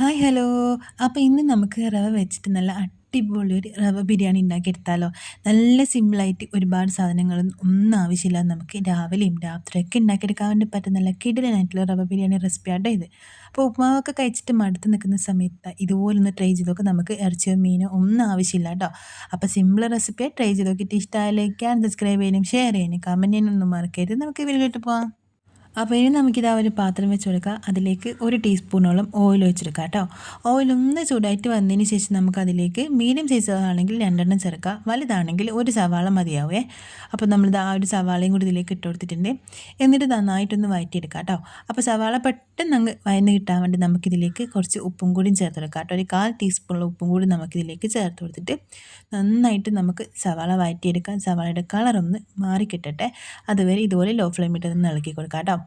Hi hello അപ്പോൾ ഇന്ന് നമുക്ക് റവ വെച്ചിട്ട് നല്ല അടിപൊളി ഒരു റവ ബിരിയാണി ഉണ്ടാക്കിയെടുത്താലോ. നല്ല സിമ്പിളായിട്ട് ഒരുപാട് സാധനങ്ങളും ഒന്നും ആവശ്യമില്ല നമുക്ക് രാവിലെയും രാത്രിയൊക്കെ ഉണ്ടാക്കിയെടുക്കാൻ വേണ്ടി പറ്റുന്ന നല്ല കിടിലനായിട്ടുള്ള റവ ബിരിയാണി റെസിപ്പി ആട്ടോ ഇത്. അപ്പോൾ ഉപ്മാവൊക്കെ കഴിച്ചിട്ട് മടുത്ത് നിൽക്കുന്ന സമയത്ത് ഇതുപോലൊന്ന് ട്രൈ ചെയ്ത് നോക്കാം നമുക്ക് ഇറച്ചിയോ മീനോ ഒന്നും ആവശ്യമില്ല കേട്ടോ അപ്പോൾ സിമ്പിൾ റെസിപ്പിയായി ട്രൈ ചെയ്ത് നോക്കിയിട്ട് ഇഷ്ടമായ ലൈക്കാൻ സബ്സ്ക്രൈബ് ചെയ്യാനും ഷെയർ ചെയ്യാനും കമന്റ് ചെയ്യാനൊന്നും മറക്കരുത്. നമുക്ക് വീട്ടിലോട്ട് പോകാം അപ്പോൾ ഇനി നമുക്കിതാ ഒരു പാത്രം വെച്ച് കൊടുക്കുക അതിലേക്ക് ഒരു ടീസ്പൂണോളം ഓയിൽ ഒഴിച്ചെടുക്കുക കേട്ടോ. ഓയിൽ ഒന്ന് ചൂടായിട്ട് വന്നതിന് ശേഷം നമുക്ക് അതിലേക്ക് മീഡിയം സൈസ് ആണെങ്കിൽ രണ്ടെണ്ണം ചേർക്കുക വലുതാണെങ്കിൽ ഒരു സവാള മതിയാവേ. അപ്പോൾ നമ്മളിത് ആ ഒരു സവാളയും കൂടി ഇതിലേക്ക് ഇട്ട് കൊടുത്തിട്ടുണ്ട്. എന്നിട്ട് നന്നായിട്ടൊന്ന് വഴറ്റിയെടുക്കുക കേട്ടോ. അപ്പോൾ സവാള പെട്ടെന്ന് അങ്ങ് വയന്ന് കിട്ടാൻ വേണ്ടി നമുക്കിതിലേക്ക് കുറച്ച് ഉപ്പും കൂടിയും ചേർത്ത് കേട്ടോ. ഒരു കാൽ ടീസ്പൂണുള്ള ഉപ്പും കൂടി നമുക്കിതിലേക്ക് ചേർത്ത് കൊടുത്തിട്ട് നന്നായിട്ട് നമുക്ക് സവാള വഴറ്റിയെടുക്കാം സവാളയുടെ കളറൊന്ന് മാറിക്കിട്ടട്ടെ. അതുവരെ ഇതുപോലെ ലോ ഫ്ലെയിമിട്ട് ഇളക്കി കൊടുക്കാം കേട്ടോ.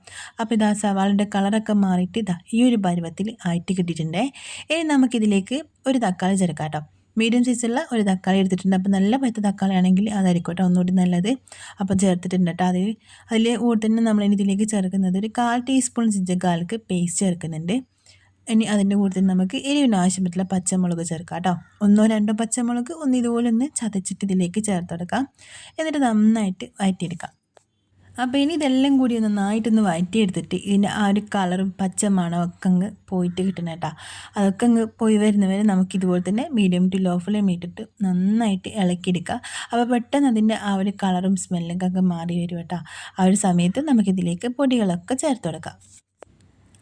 അപ്പോൾ ഇതാ സവാളിന്റെ കളറൊക്കെ മാറിയിട്ട് ഇതാ ഈ ഒരു പരുവത്തിൽ ആയിട്ട് കിട്ടിയിട്ടുണ്ടേ. ഇനി നമുക്കിതിലേക്ക് ഒരു തക്കാളി ചേർക്കാം കേട്ടോ മീഡിയം സൈസുള്ള ഒരു തക്കാളി എടുത്തിട്ടുണ്ട്. അപ്പോൾ നല്ല പഴുത്ത തക്കാളി ആണെങ്കിൽ അതായിരിക്കട്ടെ ഒന്നുകൂടി നല്ലത്. അപ്പോൾ ചേർത്തിട്ടുണ്ട് കേട്ടോ അതിൽ അതിൽ കൂടുതൽ തന്നെ നമ്മൾ ഇതിലേക്ക് ചേർക്കുന്നത് ഒരു കാൽ ടീസ്പൂൺ ജിഞ്ചക്കാൽക്ക് പേസ്റ്റ് ചേർക്കുന്നുണ്ട്. ഇനി അതിന്റെ കൂടെ തന്നെ നമുക്ക് എരിവിന് ആവശ്യമായിട്ടുള്ള പച്ചമുളക് ചേർക്കാം കേട്ടോ. ഒന്നോ രണ്ടോ പച്ചമുളക് ഒന്ന് ഇതുപോലെ ഒന്ന് ചതച്ചിട്ട് ഇതിലേക്ക് ചേർത്തെടുക്കാം എന്നിട്ട് നന്നായിട്ട് വഴറ്റിയെടുക്കാം അപ്പോൾ ഇനി ഇതെല്ലാം കൂടി ഒന്ന് നന്നായിട്ടൊന്ന് വഴറ്റിയെടുത്തിട്ട് ഇതിന്റെ ആ ഒരു കളറും പച്ച മണമൊക്കെ അങ്ങ് പോയിട്ട് കിട്ടണം കേട്ടോ. അതൊക്കെ അങ്ങ് പോയി വരുന്നവരെ നമുക്ക് ഇതുപോലെ തന്നെ മീഡിയം ടു ലോ ഫ്ലെയിം ഇട്ടിട്ട് നന്നായിട്ട് ഇളക്കിയെടുക്കുക. അപ്പോൾ പെട്ടെന്ന് അതിന്റെ ആ ഒരു കളറും സ്മെല്ലൊക്കെ അങ്ങ് മാറി വരും കേട്ടോ. ആ ഒരു സമയത്ത് നമുക്കിതിലേക്ക് പൊടികളൊക്കെ ചേർത്ത് കൊടുക്കാം.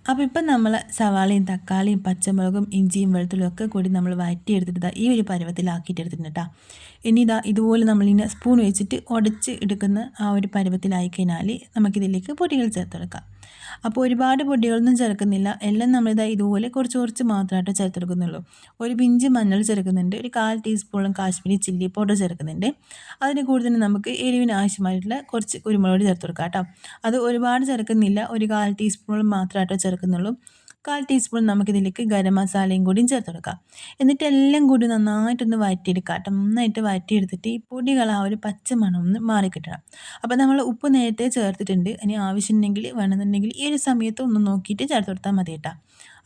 അപ്പോൾ ഇപ്പം നമ്മൾ സവാളയും തക്കാളിയും പച്ചമുളകും ഇഞ്ചിയും വെളുത്തുള്ളിയും ഒക്കെ കൂടി നമ്മൾ വഴറ്റിയെടുത്തിട്ട് ഈ ഒരു പരുവത്തിലാക്കിയിട്ട് എടുത്തിട്ടുണ്ട് കേട്ടോ ഇനി ഇതാ ഇതുപോലെ നമ്മളിങ്ങനെ സ്പൂൺ വെച്ചിട്ട് ഉടച്ച് എടുക്കുന്ന ആ ഒരു പരുവത്തിലായി കഴിഞ്ഞാൽ നമുക്കിതിലേക്ക് പൊടികൾ ചേർത്തെടുക്കാം. അപ്പോൾ ഒരുപാട് പൊടികളൊന്നും ചേർക്കുന്നില്ല. എല്ലാം നമ്മളിതാ ഇതുപോലെ കുറച്ച് കുറച്ച് മാത്രമായിട്ട് ചേർത്തെടുക്കുന്നുള്ളൂ. ഒരു പിഞ്ച് മഞ്ഞൾ ചേർക്കുന്നുണ്ട്. ഒരു കാൽ ടീസ്പൂണും കാശ്മീരി ചില്ലി പൗഡർ ചേർക്കുന്നുണ്ട്. അതിന് കൂടുതൽ നമുക്ക് എരിവിന് ആവശ്യമായിട്ടുള്ള കുറച്ച് കുരുമുളക് ചേർത്ത് കൊടുക്കാം കേട്ടോ. അത് ഒരുപാട് ചേർക്കുന്നില്ല. ഒരു കാൽ ടീസ്പൂൺ മാത്രമായിട്ടോ ചേർക്കുന്നുള്ളൂ. കാൽ ടീസ്പൂൺ നമുക്കിതിലേക്ക് ഗരം മസാലയും കൂടിയും ചേർത്ത് കൊടുക്കാം. എന്നിട്ട് എല്ലാം കൂടി നന്നായിട്ടൊന്ന് വഴറ്റിയെടുക്കാം നന്നായിട്ട് വഴറ്റിയെടുത്തിട്ട് ഈ പൊടികൾ ആ ഒരു പച്ച മണം ഒന്ന് മാറിക്കിട്ടണം അപ്പോൾ നമ്മൾ ഉപ്പ് നേരത്തെ ചേർത്തിട്ടുണ്ട്. ഇനി ആവശ്യമുണ്ടെങ്കിൽ വേണമെന്നുണ്ടെങ്കിൽ ഈ ഒരു സമയത്ത് ഒന്ന് നോക്കിയിട്ട് ചേർത്ത് കൊടുത്താൽ മതി കേട്ടോ.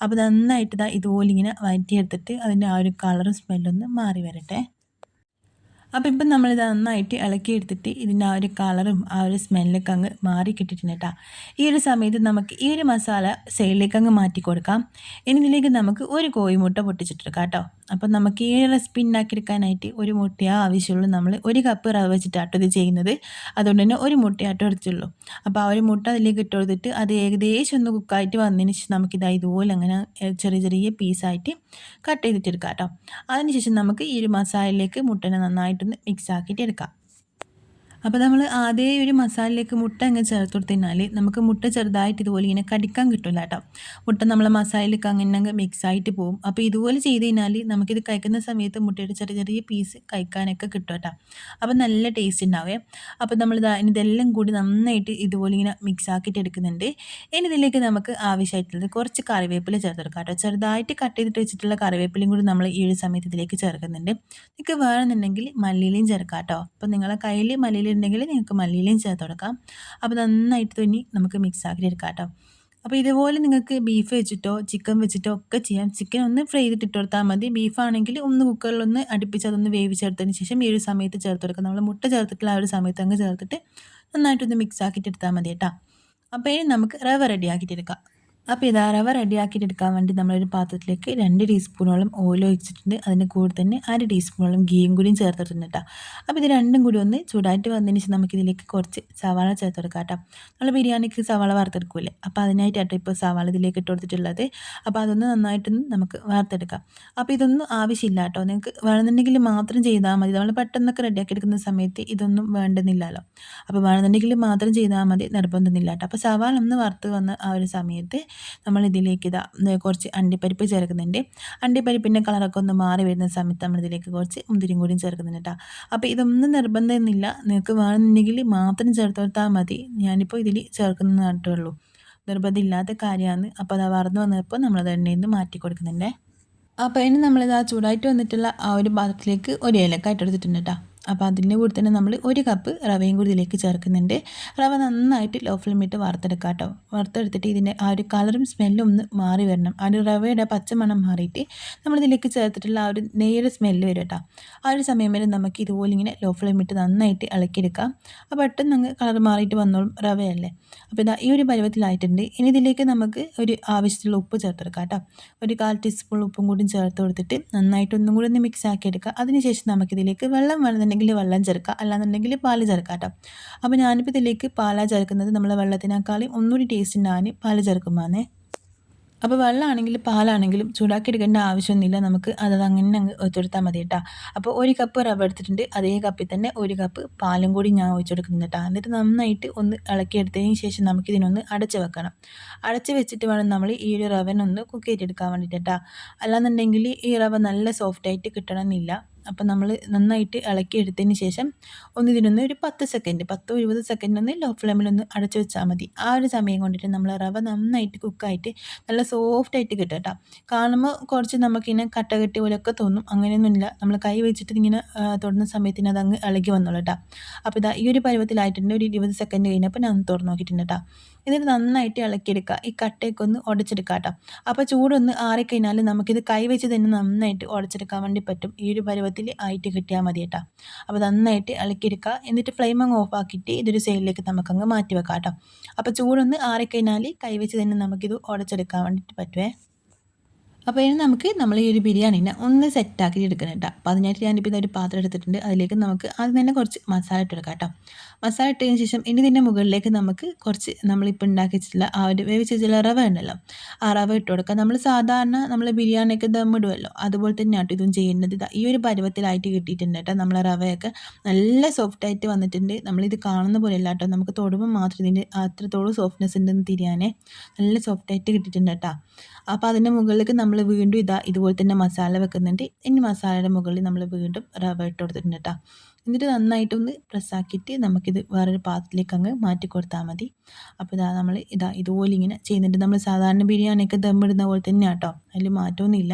അപ്പോൾ നന്നായിട്ട് ഇതാ ഇതുപോലെ ഇങ്ങനെ വഴറ്റിയെടുത്തിട്ട് അതിന്റെ ആ ഒരു കളറും സ്മെല്ലൊന്ന് മാറി വരട്ടെ. അപ്പോൾ ഇപ്പം നമ്മളിത് നന്നായിട്ട് ഇളക്കി എടുത്തിട്ട് ഇതിന്റെ ആ ഒരു കളറും ആ ഒരു സ്മെല്ലൊക്കെ അങ്ങ് മാറി കിട്ടിയിട്ടുണ്ട് കേട്ടോ. ഈ ഒരു സമയത്ത് നമുക്ക് ഈ ഒരു മസാല സൈഡിലേക്ക് അങ്ങ് മാറ്റി കൊടുക്കാം ഇനി ഇതിലേക്ക് നമുക്ക് ഒരു കോഴിമുട്ട പൊട്ടിച്ചിട്ടെടുക്കാം കേട്ടോ. അപ്പം നമുക്ക് ഈ റെസിപ്പി ഉണ്ടാക്കിയെടുക്കാനായിട്ട് ഒരു മുട്ടയേ ആവശ്യമുള്ളൂ. നമ്മൾ ഒരു കപ്പ് റവ വെച്ചിട്ടാട്ടോ ഇത് ചെയ്യുന്നത്. അതുകൊണ്ട് തന്നെ ഒരു മുട്ടയാട്ടോ എടുത്തുള്ളൂ. അപ്പോൾ ആ ഒരു മുട്ട അതിലേക്ക് ഇട്ട് കൊടുത്തിട്ട് അത് ഏകദേശം ഒന്ന് കുക്കായിട്ട് വന്നതിന് ശേഷം നമുക്കിത് ഇതുപോലെ അങ്ങനെ ചെറിയ ചെറിയ പീസായിട്ട് കട്ട് ചെയ്തിട്ടെടുക്കാം കേട്ടോ അതിനുശേഷം നമുക്ക് ഈ ഒരു മസാലയിലേക്ക് മുട്ടനെ നന്നായിട്ടൊന്ന് മിക്സ് ആക്കിയിട്ട് എടുക്കാം. അപ്പോൾ നമ്മൾ ആദ്യം ഒരു മസാലയിലേക്ക് മുട്ട അങ്ങ് ചേർത്ത് കൊടുത്തിരുന്നാൽ നമുക്ക് മുട്ട ചെറുതായിട്ട് ഇതുപോലെ ഇങ്ങനെ കടിക്കാൻ കിട്ടില്ല കേട്ടോ. മുട്ട നമ്മൾ മസാലയിലേക്ക് അങ്ങനെ അങ്ങ് മിക്സ് ആയിട്ട് പോകും. അപ്പോൾ ഇതുപോലെ ചെയ്ത് കഴിഞ്ഞാൽ നമുക്കിത് കഴിക്കുന്ന സമയത്ത് മുട്ടയുടെ ചെറിയ ചെറിയ പീസ് കഴിക്കാനൊക്കെ കിട്ടും കേട്ടോ. അപ്പോൾ നല്ല ടേസ്റ്റ് ഉണ്ടാവേ അപ്പോൾ നമ്മൾ ഇതെല്ലാം കൂടി നന്നായിട്ട് ഇതുപോലെ ഇങ്ങനെ മിക്സ് ആക്കിയിട്ട് എടുക്കുന്നുണ്ട്. ഇനി ഇതിലേക്ക് നമുക്ക് ആവശ്യമായിട്ടുള്ളത് കുറച്ച് കറിവേപ്പില ചേർത്തെടുക്കാം കേട്ടോ. ചെറുതായിട്ട് കട്ട് ചെയ്തിട്ട് വെച്ചിട്ടുള്ള കറിവേപ്പിലയും കൂടി നമ്മൾ ഈ ഒരു സമയത്ത് ഇതിലേക്ക് ചേർക്കുന്നുണ്ട്. നിങ്ങൾക്ക് വേണമെന്നുണ്ടെങ്കിൽ മല്ലിയിലയും ചേർക്കാം കേട്ടോ. അപ്പോൾ നിങ്ങളെ കയ്യിൽ മല്ലിയില ഉണ്ടെങ്കിൽ നിങ്ങൾക്ക് മല്ലിയിലയും ചേർത്ത് കൊടുക്കാം. അപ്പോൾ നന്നായിട്ട് തന്നെ നമുക്ക് മിക്സ് ആക്കി എടുക്കാം കേട്ടോ. അപ്പോൾ ഇതുപോലെ നിങ്ങൾക്ക് ബീഫ് വെച്ചിട്ടോ ചിക്കൻ വെച്ചിട്ടോ ഒക്കെ ചെയ്യാം. ചിക്കൻ ഒന്ന് ഫ്രൈ ചെയ്തിട്ട് ഇട്ട് കൊടുത്താൽ മതി. ബീഫാണെങ്കിൽ ഒന്ന് കുക്കറിലൊന്ന് അടുപ്പിച്ച് അതൊന്ന് വേവിച്ചെടുത്തതിന് ശേഷം ഈ ഒരു സമയത്ത് ചേർത്ത് കൊടുക്കാം. നമ്മൾ മുട്ട ചേർത്തിട്ടുള്ള ആ ഒരു സമയത്ത് അങ്ങ് ചേർത്തിട്ട് നന്നായിട്ടൊന്ന് മിക്സ് ആക്കിയിട്ട് എടുത്താൽ മതി കേട്ടോ. അപ്പോൾ ഇനി നമുക്ക് റവ റെഡി ആക്കിയിട്ട് എടുക്കാം. അപ്പോൾ ഇതാ റവ റെഡിയാക്കിയിട്ട് എടുക്കാൻ വേണ്ടി നമ്മളൊരു പാത്രത്തിലേക്ക് രണ്ട് ടീസ്പൂണോളം ഓയിൽ ഒഴിച്ചിട്ടുണ്ട്. അതിന് കൂടെ തന്നെ അര ടീസ്പൂണോളം ഗീയും കൂടിയും ചേർത്തിട്ടുണ്ട് കേട്ടോ അപ്പോൾ ഇത് രണ്ടും കൂടി ഒന്ന് ചൂടായിട്ട് വന്നതിന് ശേഷം നമുക്കിതിലേക്ക് കുറച്ച് സവാള ചേർത്ത് കൊടുക്കാം കേട്ടോ നമ്മൾ ബിരിയാണിക്ക് സവാള വറുത്തെടുക്കൂലേ അപ്പോൾ അതിനായിട്ടാട്ടോ ഇപ്പോൾ സവാള ഇതിലേക്ക് ഇട്ട് കൊടുത്തിട്ടുള്ളത്. അപ്പോൾ അതൊന്ന് നന്നായിട്ടൊന്ന് നമുക്ക് വറുത്തെടുക്കാം. അപ്പോൾ ഇതൊന്നും ആവശ്യമില്ല കേട്ടോ നിങ്ങൾക്ക് വേണമെന്നുണ്ടെങ്കിൽ മാത്രം ചെയ്താൽ മതി. നമ്മൾ പെട്ടെന്നൊക്കെ റെഡിയാക്കി എടുക്കുന്ന സമയത്ത് ഇതൊന്നും വേണ്ടുന്നില്ലല്ലോ. അപ്പോൾ വേണമെന്നുണ്ടെങ്കിൽ മാത്രം ചെയ്താൽ മതി. നിർബന്ധമൊന്നുമില്ല കേട്ടോ അപ്പോൾ സവാള ഒന്ന് വറുത്ത് വന്ന ആ ഒരു സമയത്ത് നമ്മൾ ഇതിലേക്ക് ഇതാ കുറച്ച് അണ്ടിപ്പരിപ്പ് ചേർക്കുന്നുണ്ട്. അണ്ടിപ്പരിപ്പിന്റെ കളറൊക്കെ ഒന്ന് മാറി വരുന്ന സമയത്ത് നമ്മൾ ഇതിലേക്ക് കുറച്ച് മുന്തിരിയും കൂടിയും ചേർക്കുന്നുണ്ട് കേട്ടോ അപ്പോൾ ഇതൊന്നും നിർബന്ധമൊന്നുമില്ല. നിങ്ങൾക്ക് വേണമെന്നുണ്ടെങ്കിൽ മാത്രം ചേർത്ത് കൊടുത്താൽ മതി. ഞാനിപ്പോൾ ഇതിൽ ചേർക്കുന്ന ഉള്ളൂ. നിർബന്ധമില്ലാത്ത കാര്യമാണ്. അപ്പോൾ അത് വറന്ന് വന്നപ്പോൾ നമ്മളത് എണ്ണയിൽ നിന്ന് മാറ്റി കൊടുക്കുന്നുണ്ട്. അപ്പോൾ ഇനി നമ്മളിത് ആ ചൂടായിട്ട് വന്നിട്ടുള്ള ആ ഒരു പാത്രത്തിലേക്ക് ഒരു ഏലക്ക എടുത്തിട്ടുണ്ട് കേട്ടോ അപ്പോൾ അതിന്റെ കൂടെ തന്നെ നമ്മൾ ഒരു കപ്പ് റവയും കൂടി ഇതിലേക്ക് ചേർക്കുന്നുണ്ട്. റവ നന്നായിട്ട് ലോ ഫ്ലെയിമിട്ട് വറുത്തെടുക്കുക കേട്ടോ. വറുത്തെടുത്തിട്ട് ഇതിന്റെ ആ ഒരു കളറും സ്മെല്ലും ഒന്ന് മാറി വരണം. ആ ഒരു റവയുടെ പച്ചമണം മാറിയിട്ട് നമ്മളിതിലേക്ക് ചേർത്തിട്ടുള്ള ആ ഒരു നെയ്യുടെ സ്മെല്ല് വരും കേട്ടോ. ആ ഒരു സമയം വരെ നമുക്ക് ഇതുപോലെ ഇങ്ങനെ ലോ ഫ്ലെയിമിട്ട് നന്നായിട്ട് ഇളക്കിയെടുക്കാം. അപ്പോൾ പെട്ടെന്ന് അങ്ങ് കളർ മാറിയിട്ട് വന്നോളും റവയല്ലേ. അപ്പോൾ ഇതാ ഈ ഒരു പരുവത്തിലായിട്ടുണ്ട്. ഇനി ഇതിലേക്ക് നമുക്ക് ഒരു ആവശ്യത്തിലുള്ള ഉപ്പ് ചേർത്തെടുക്കാം കേട്ടോ. ഒരു കാൽ ടീസ്പൂൺ ഉപ്പും കൂടി ചേർത്ത് കൊടുത്തിട്ട് നന്നായിട്ട് ഒന്നും കൂടി ഒന്ന് മിക്സ് ആക്കി അതിനുശേഷം നമുക്കിതിലേക്ക് വെള്ളം വേണമെന്നുണ്ടെങ്കിൽ വെള്ളം ചേർക്കുക. അല്ലാന്നുണ്ടെങ്കിൽ പാൽ ചേർക്കാം കേട്ടോ അപ്പോൾ ഞാനിപ്പോൾ ഇതിലേക്ക് പാലാ ചേർക്കുന്നത് നമ്മൾ വെള്ളത്തിനേക്കാളും ഒന്നുകൂടി ടേസ്റ്റ് ഉണ്ടാകാൻ പാൽ ചേർക്കുമ്പോഴേ അപ്പോൾ വെള്ളമാണെങ്കിലും പാലാണെങ്കിലും ചൂടാക്കി എടുക്കേണ്ട ആവശ്യമൊന്നുമില്ല. നമുക്ക് അത് അങ്ങനെ അങ്ങ് ഒഴിച്ചെടുത്താൽ മതി കേട്ടോ അപ്പോൾ ഒരു കപ്പ് റവ എടുത്തിട്ടുണ്ട്. അതേ കപ്പിൽ തന്നെ ഒരു കപ്പ് പാലും കൂടി ഞാൻ ഒഴിച്ചെടുക്കുന്നുണ്ട് കേട്ടോ എന്നിട്ട് നന്നായിട്ട് ഒന്ന് ഇളക്കിയെടുത്തതിന് ശേഷം നമുക്കിതിനൊന്ന് അടച്ച് വെക്കണം. അടച്ച് വെച്ചിട്ട് വേണം നമ്മൾ ഈ ഒരു റവനൊന്ന് കുക്ക് ചെയ്തെടുക്കാൻ വേണ്ടിയിട്ട് കേട്ടോ അല്ലാന്നുണ്ടെങ്കിൽ ഈ റവ നല്ല സോഫ്റ്റായിട്ട് കിട്ടണമെന്നില്ല. അപ്പം നമ്മൾ നന്നായിട്ട് ഇളക്കി എടുത്തതിന് ശേഷം ഒന്ന് ഇതിനൊന്ന് ഒരു പത്ത് സെക്കൻഡ് പത്തോ ഇരുപത് ഒന്ന് ലോ ഫ്ലെയിമിലൊന്ന് അടച്ചു വെച്ചാൽ മതി. ആ ഒരു സമയം കൊണ്ടിട്ട് നമ്മൾ റവ നന്നായിട്ട് കുക്കായിട്ട് നല്ല സോഫ്റ്റ് ആയിട്ട് കിട്ടും കാണുമ്പോൾ കുറച്ച് നമുക്കിങ്ങനെ കട്ട കെട്ടി പോലെയൊക്കെ തോന്നും. അങ്ങനെയൊന്നുമില്ല. നമ്മൾ കൈ വെച്ചിട്ട് ഇങ്ങനെ തൊടുന്ന സമയത്തിന് അത് അങ്ങ് ഇളകി വന്നോളൂ കേട്ടോ. അപ്പോൾ ഇതാ ഈ ഒരു പരുവത്തിലായിട്ടുണ്ട്. ഒരു ഇരുപത് സെക്കൻഡ് കഴിഞ്ഞപ്പോൾ ഞാൻ തുറന്നു നോക്കിയിട്ടുണ്ട് കേട്ടോ. എന്നിട്ട് നന്നായിട്ട് ഇളക്കിയെടുക്കുക. ഈ കട്ടയൊക്കെ ഒന്ന് ഉടച്ചെടുക്കുക കേട്ടോ. അപ്പോൾ ചൂടൊന്ന് ആറിക്കഴിഞ്ഞാൽ നമുക്കിത് കൈ വെച്ച് തന്നെ നന്നായിട്ട് ഉടച്ചെടുക്കാൻ വേണ്ടി പറ്റും. ഈ ഒരു പരുവത്തിൽ ആയിട്ട് കിട്ടിയാൽ മതി കേട്ടോ. അപ്പോൾ നന്നായിട്ട് ഇളക്കിയെടുക്കുക എന്നിട്ട് ഫ്ലെയിം അങ്ങ് ഓഫ് ആക്കിയിട്ട് ഇതൊരു സൈഡിലേക്ക് നമുക്കങ്ങ് മാറ്റി വെക്കാം കേട്ടോ. അപ്പോൾ ചൂടൊന്ന് ആറിക്കഴിഞ്ഞാൽ കൈ വെച്ച് തന്നെ നമുക്കിത് ഉടച്ചെടുക്കാൻ വേണ്ടിയിട്ട് പറ്റുമേ അപ്പോൾ ഇനി നമുക്ക് നമ്മൾ ഈ ഒരു ബിരിയാണിനെ ഒന്ന് സെറ്റാക്കി എടുക്കണം കേട്ടോ അപ്പോൾ അതിനായിട്ട് ഞാനിപ്പോൾ ഇതൊരു പാത്രം എടുത്തിട്ടുണ്ട്. അതിലേക്ക് നമുക്ക് ആദ്യം തന്നെ കുറച്ച് മസാല ഇട്ടെടുക്കാം കേട്ടോ മസാല ഇട്ടതിന് ശേഷം ഇനി ഇതിന്റെ മുകളിലേക്ക് നമുക്ക് കുറച്ച് നമ്മളിപ്പോൾ ഉണ്ടാക്കി വെച്ചിട്ടുള്ള ആ ഒരു വേവിച്ചിട്ടുള്ള റവ ഉണ്ടല്ലോ ആ റവ ഇട്ട് കൊടുക്കുക നമ്മൾ സാധാരണ നമ്മൾ ബിരിയാണിയൊക്കെ ദമ്മിടുമല്ലോ അതുപോലെ തന്നെ ആട്ടോ ഇതും ചെയ്യേണ്ടത് ഇതാ ഈ ഒരു പരുവത്തിലായിട്ട് കിട്ടിയിട്ടുണ്ട് കേട്ടോ നമ്മളെ റവയൊക്കെ. നല്ല സോഫ്റ്റായിട്ട് വന്നിട്ടുണ്ട്. നമ്മളിത് കാണുന്ന പോലെ അല്ല കേട്ടോ നമുക്ക് തൊടുമ്പോൾ മാത്രം ഇതിന്റെ അത്രത്തോളം സോഫ്റ്റ്നെസ് ഉണ്ടെന്ന് തിരിയാനേ നല്ല സോഫ്റ്റായിട്ട് കിട്ടിയിട്ടുണ്ട് കേട്ടോ അപ്പോൾ അതിന്റെ മുകളിലേക്ക് നമ്മൾ വീണ്ടും ഇതാ ഇതുപോലെ തന്നെ മസാല വെക്കുന്നുണ്ട്. ഇനി മസാലയുടെ മുകളിൽ നമ്മൾ വീണ്ടും റവ ഇട്ട് കൊടുത്തിട്ടുണ്ട് കേട്ടോ എന്നിട്ട് നന്നായിട്ടൊന്ന് പ്രസ്സാക്കിയിട്ട് നമുക്കിത് വേറൊരു പാത്രത്തിലേക്ക് അങ്ങ് മാറ്റി കൊടുത്താൽ മതി. അപ്പോൾ ഇതാ നമ്മൾ ഇതാ ഇതുപോലെ ഇങ്ങനെ ചെയ്യുന്നുണ്ട്. നമ്മൾ സാധാരണ ബിരിയാണിയൊക്കെ ദമ്മിടുന്ന പോലെ തന്നെയാണ് കേട്ടോ അതിൽ മാറ്റമൊന്നുമില്ല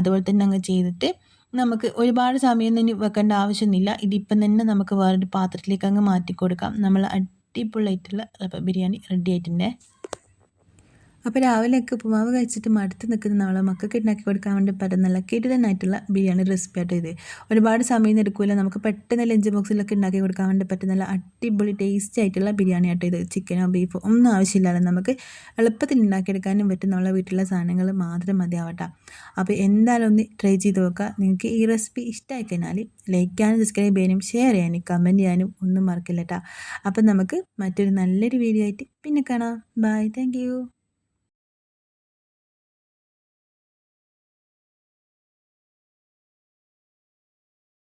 അതുപോലെ തന്നെ അങ്ങ് ചെയ്തിട്ട് നമുക്ക് ഒരുപാട് സമയം തന്നെ വെക്കേണ്ട ആവശ്യമൊന്നുമില്ല. ഇതിപ്പം തന്നെ നമുക്ക് വേറൊരു പാത്രത്തിലേക്ക് അങ്ങ് മാറ്റി കൊടുക്കാം. നമ്മൾ അടിപൊളിയായിട്ടുള്ള ബിരിയാണി റെഡി ആയിട്ടുണ്ട്. അപ്പോൾ രാവിലെയൊക്കെ ഉപ്പുമാവ് കഴിച്ചിട്ട് മടുത്ത് നിൽക്കുന്ന നമ്മളെ മക്കൾക്ക് ഉണ്ടാക്കി കൊടുക്കാൻ വേണ്ടി പറ്റുന്ന നല്ല കിടിലനായിട്ടുള്ള ബിരിയാണി റെസിപ്പി ആയിട്ട് ഇത്. ഒരുപാട് സമയം എടുക്കില്ല നമുക്ക് പെട്ടെന്ന് ലഞ്ച് ബോക്സിലൊക്കെ ഉണ്ടാക്കി കൊടുക്കാൻ വേണ്ടി പറ്റുന്ന നല്ല അടിപൊളി ടേസ്റ്റി ആയിട്ടുള്ള ബിരിയാണി ആയിട്ട് ഇത്. ചിക്കനോ ബീഫോ ഒന്നും ആവശ്യമില്ലാതെ നമുക്ക് എളുപ്പത്തിൽ ഉണ്ടാക്കിയെടുക്കാനും പറ്റും നമ്മളെ വീട്ടിലെ സാധനങ്ങൾ മാത്രം മതിയാവട്ടെ. അപ്പോൾ എന്തായാലും ഒന്ന് ട്രൈ ചെയ്ത് നോക്കുക. നിങ്ങൾക്ക് ഈ റെസിപ്പി ഇഷ്ടമായി കഴിഞ്ഞാൽ ലൈക്ക് ചെയ്യാനും സബ്സ്ക്രൈബ് ചെയ്യാനും ഷെയർ ചെയ്യാനും കമന്റ് ചെയ്യാനും ഒന്നും മറക്കില്ല കേട്ടോ അപ്പം നമുക്ക് മറ്റൊരു നല്ലൊരു വീഡിയോ ആയിട്ട് പിന്നെ കാണാം. Bye thank